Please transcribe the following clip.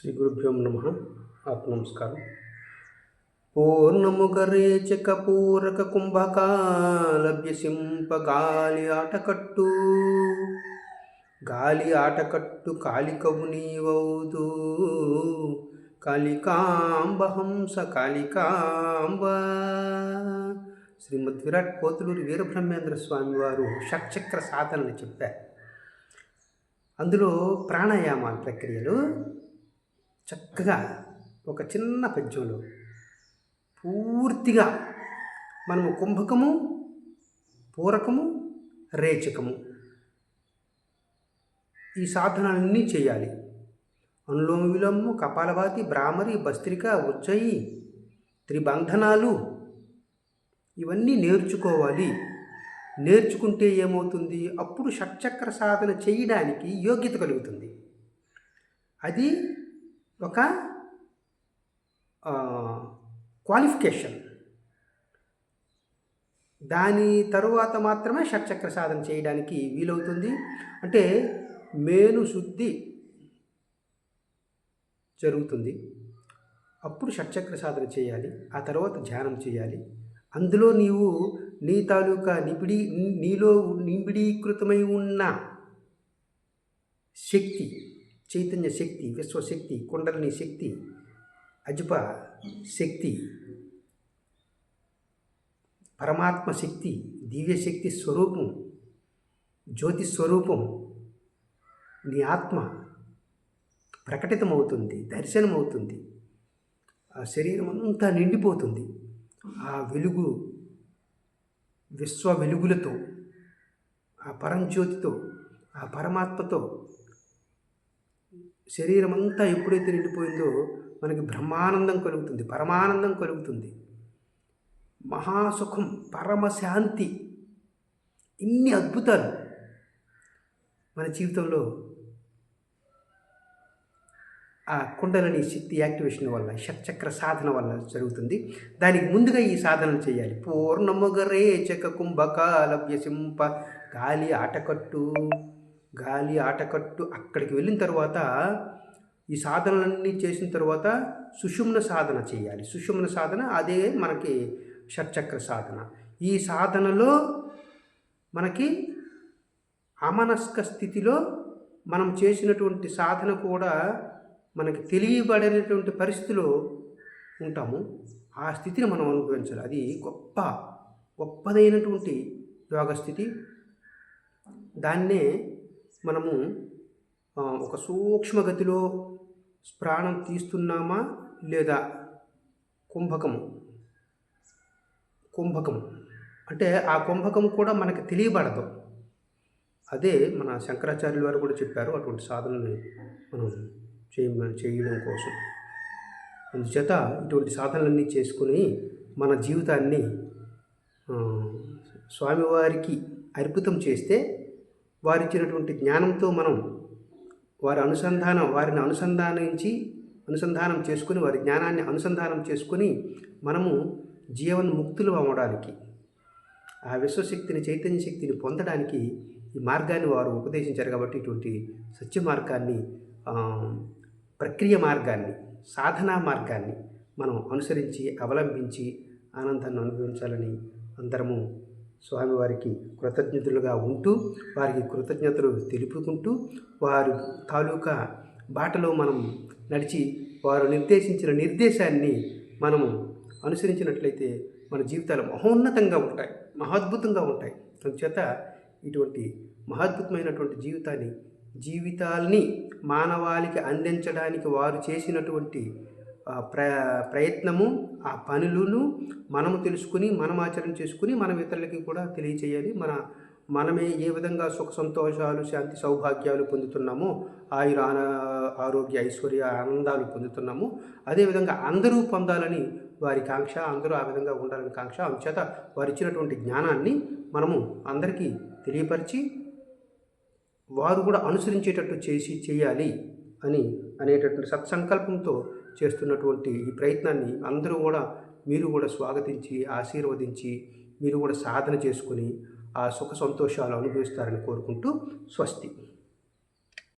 శ్రీ గురుభ్యో నమ. ఆత్మనమస్కారం. నమస్కారం పూర్ణముగరేచక పూరక కుంభకాలభ్యసింప గాలి ఆటకట్టు. గాలి ఆటకట్టు కాళికవు నీవౌదు కాళికాంబహంస కాళికాంబ. శ్రీమద్ విరాట్ పోతులూరి వీరబ్రహ్మేంద్ర స్వామి వారు షట్చక్ర సాధనని చెప్పారు. అందులో ప్రాణాయామాల ప్రక్రియలు చక్కగా ఒక చిన్న పద్యంలో పూర్తిగా మనము కుంభకము పూరకము రేచకము. ఈ సాధనాలన్నీ చేయాలి. అనులోమ విలోమము కపాలవాతి భ్రామరి భస్త్రిక ఉజ్జయి త్రిబంధనాలు ఇవన్నీ నేర్చుకోవాలి. నేర్చుకుంటే ఏమవుతుంది? అప్పుడు షట్చక్ర సాధన చేయడానికి యోగ్యత కలుగుతుంది. అది ఒక క్వాలిఫికేషన్ దాని తరువాత మాత్రమే షట్చక్ర సాధన చేయడానికి వీలవుతుంది. అంటే మేను శుద్ధి జరుగుతుంది. అప్పుడు షట్చక్ర సాధన చేయాలి. ఆ తర్వాత ధ్యానం చేయాలి. అందులో నీవు నీ తాలూకా నిబిడి నీలో నిబిడీకృతమై ఉన్న శక్తి చైతన్య శక్తి విశ్వశక్తి కుండలిని శక్తి అజుప శక్తి పరమాత్మ శక్తి దివ్యశక్తి స్వరూపం జ్యోతి స్వరూపం నీ ఆత్మ ప్రకటితమవుతుంది దర్శనమవుతుంది. ఆ శరీరం అంతా నిండిపోతుంది. ఆ వెలుగు విశ్వ వెలుగులతో ఆ పరంజ్యోతితో ఆ పరమాత్మతో శరీరం అంతా ఎప్పుడైతే నిండిపోయిందో మనకి బ్రహ్మానందం కలుగుతుంది పరమానందం కలుగుతుంది. మహాసుఖం పరమశాంతి ఇన్ని అద్భుతాలు మన జీవితంలో ఆ కుండలని శక్తి యాక్టివేషన్ వల్ల షట్చక్ర సాధన వల్ల జరుగుతుంది. దానికి ముందుగా ఈ సాధన చేయాలి. పూర్ణముగరే చక కుంభకాలభ్యసింప గాలి ఆటకట్టు. గాలి ఆటకట్టు అక్కడికి వెళ్ళిన తర్వాత ఈ సాధనలన్నీ చేసిన తర్వాత సుషుమ్న సాధన చేయాలి. సుషుమ్న సాధన అదే మనకి షట్చక్ర సాధన. ఈ సాధనలో మనకి అమనస్క స్థితిలో మనం చేసినటువంటి సాధన కూడా మనకి తెలియబడినటువంటి పరిస్థితిలో ఉంటాము. ఆ స్థితిని మనం అనుభవించాలి. అది గొప్ప గొప్పదైనటువంటి యోగ స్థితి దాన్నే మనము ఒక సూక్ష్మగతిలో ప్రాణం తీస్తున్నామా లేదా కుంభకము కుంభకము అంటే ఆ కుంభకం కూడా మనకి తెలియబడదు. అదే మన శంకరాచార్యుల వారు కూడా చెప్పారు అటువంటి సాధనని మనం చేయ చేయడం కోసం. అందుచేత ఇటువంటి సాధనలన్నీ చేసుకుని మన జీవితాన్ని స్వామివారికి అర్పితం చేస్తే వారిచ్చినటువంటి జ్ఞానంతో మనం వారి అనుసంధానం వారిని అనుసంధానించి అనుసంధానం చేసుకుని వారి జ్ఞానాన్ని అనుసంధానం చేసుకుని మనము జీవన్ ముక్తులు అవ్వడానికి ఆ విశ్వశక్తిని చైతన్య శక్తిని పొందడానికి ఈ మార్గాన్ని వారు ఉపదేశించారు కాబట్టి ఇటువంటి సత్య మార్గాన్ని ప్రక్రియ మార్గాన్ని సాధనా మార్గాన్ని మనం అనుసరించి అవలంబించి ఆనందాన్ని అనుభవించాలని అందరము స్వామివారికి కృతజ్ఞతలుగా ఉంటూ వారికి కృతజ్ఞతలు తెలుపుకుంటూ వారు తాలూకా బాటలో మనం నడిచి వారు నిర్దేశించిన నిర్దేశాన్ని మనము అనుసరించినట్లయితే మన జీవితాలు మహోన్నతంగా ఉంటాయి మహాద్భుతంగా ఉంటాయి. అందుచేత ఇటువంటి మహాద్భుతమైనటువంటి జీవితాన్ని జీవితాల్ని మానవాళికి అందించడానికి వారు చేసినటువంటి ప్ర ప్రయత్నము ఆ పనులను మనము తెలుసుకుని మనం ఆచరణ చేసుకుని మనం ఇతరులకి కూడా తెలియచేయాలి. మన మనమే ఏ విధంగా సుఖ సంతోషాలు శాంతి సౌభాగ్యాలు పొందుతున్నామో ఆయుర ఆరోగ్య ఐశ్వర్య ఆనందాలు పొందుతున్నాము అదేవిధంగా అందరూ పొందాలని వారి కాంక్ష అందరూ ఆ విధంగా ఉండాలని కాంక్ష అందుచేత వారు ఇచ్చినటువంటి జ్ఞానాన్ని మనము అందరికీ తెలియపరిచి వారు కూడా అనుసరించేటట్టు చేసి చేయాలి అని అనేటటువంటి సత్సంకల్పంతో చేస్తున్నటువంటి ఈ ప్రయత్నాన్ని అందరూ కూడా మీరు కూడా స్వాగతించి ఆశీర్వదించి మీరు కూడా సాధన చేసుకుని ఆ సుఖ సంతోషాలు అనుభవిస్తారని కోరుకుంటూ స్వస్తి.